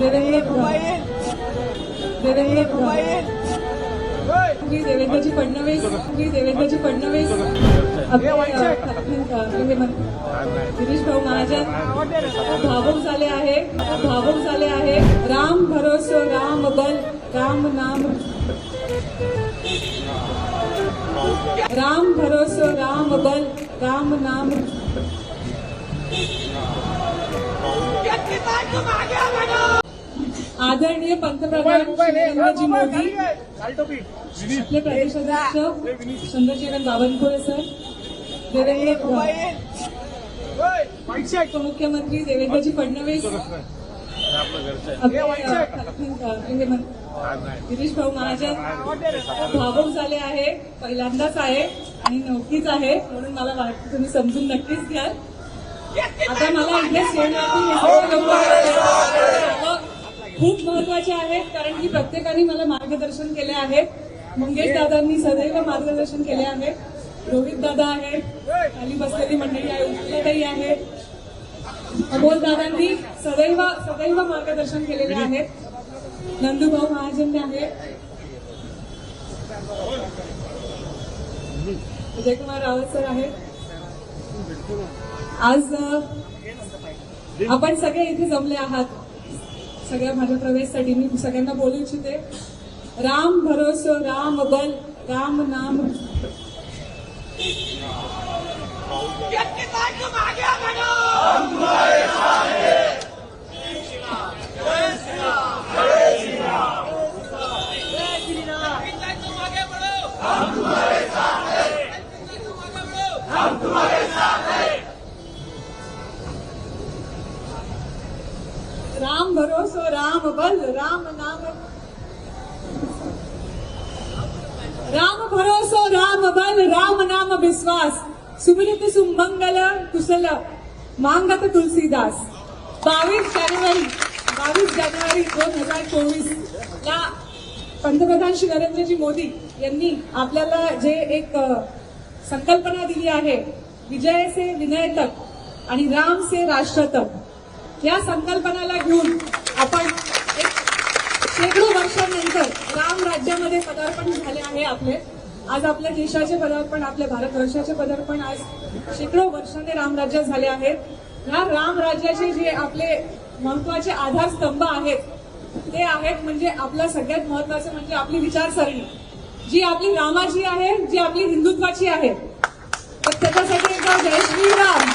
देवेंद्र देवेंद्र श्री देवेंद्रजी फडणवीस श्री देवेंद्रजी फडणवीस आपले अ, आपले हे मन- गिरीश भाऊ महाजन भावुक झाले आहे भावुक झाले आहे राम भरोसो राम बल राम नाम। राम भरोसो राम बल राम नाम आदरणीय पंतप्रधान श्री नरेंद्रजी मोदी आपले प्रदेशाध्यक्ष चंद्रशेखर बावनकुळे सर देवेंद्र उपमुख्यमंत्री देवेंद्रजी फडणवीस गिरीश भाऊ महाजन भावुक झाले आहे पहिल्यांदाच आहे आणि नौकीच आहे म्हणून मला वाटतं तुम्ही समजून नक्कीच घ्याल. आता मला इथे खूप महत्त्वाचे आहेत कारण की प्रत्येकाने मला मार्गदर्शन केले आहे मंगेश दादांनी सदैव मार्गदर्शन केले आहे रोहित दादा आहेत. खाली बसलेली मंडळी आहे उषाताई आहे अमोल दादांनी सदैव सदैव मार्गदर्शन केलेले आहे नंदूभाऊ महाजन आहे विजयकुमार रावत सर आहेत. आज आपण सगळे इथे जमले आहात. सगळ्या माझ्या प्रवेशसाठी मी सगळ्यांना बोलू इच्छिते. राम भरोसो राम बल राम नाम. राम भरोसो राम बल राम नाम। राम भरोसो राम बल राम नाम विश्वास। सुमिलित सुमंगल कुशल। मांगत तुलसीदास। बावीस जानेवारी बावीस जानेवारी दोन हजार चोवीस ला पंतप्रधान श्री नरेंद्रजी मोदी यांनी आपल्याला जे एक संकल्पना दिली आहे विजय से विनय तक आणि राम से राष्ट्र तक. या संकल्पनाला घेऊन आपण एक शेकडो वर्षांनंतर राम राज्यामध्ये पदार्पण झाले आहे आपले. आज आपल्या देशाचे पदार्पण आपल्या भारतवर्षाचे पदार्पण आज शेकडो वर्षांनी रामराज्यात झाले आहेत. ह्या रामराज्याचे जे आपले महत्त्वाचे आधारस्तंभ आहेत ते आहेत म्हणजे आपलं सगळ्यात महत्वाचं म्हणजे आपली विचारसरणी. जी आपली रामाची आहे जी आपली हिंदुत्वाची आहे. तर त्याच्यासाठी एकदा जय श्रीराम.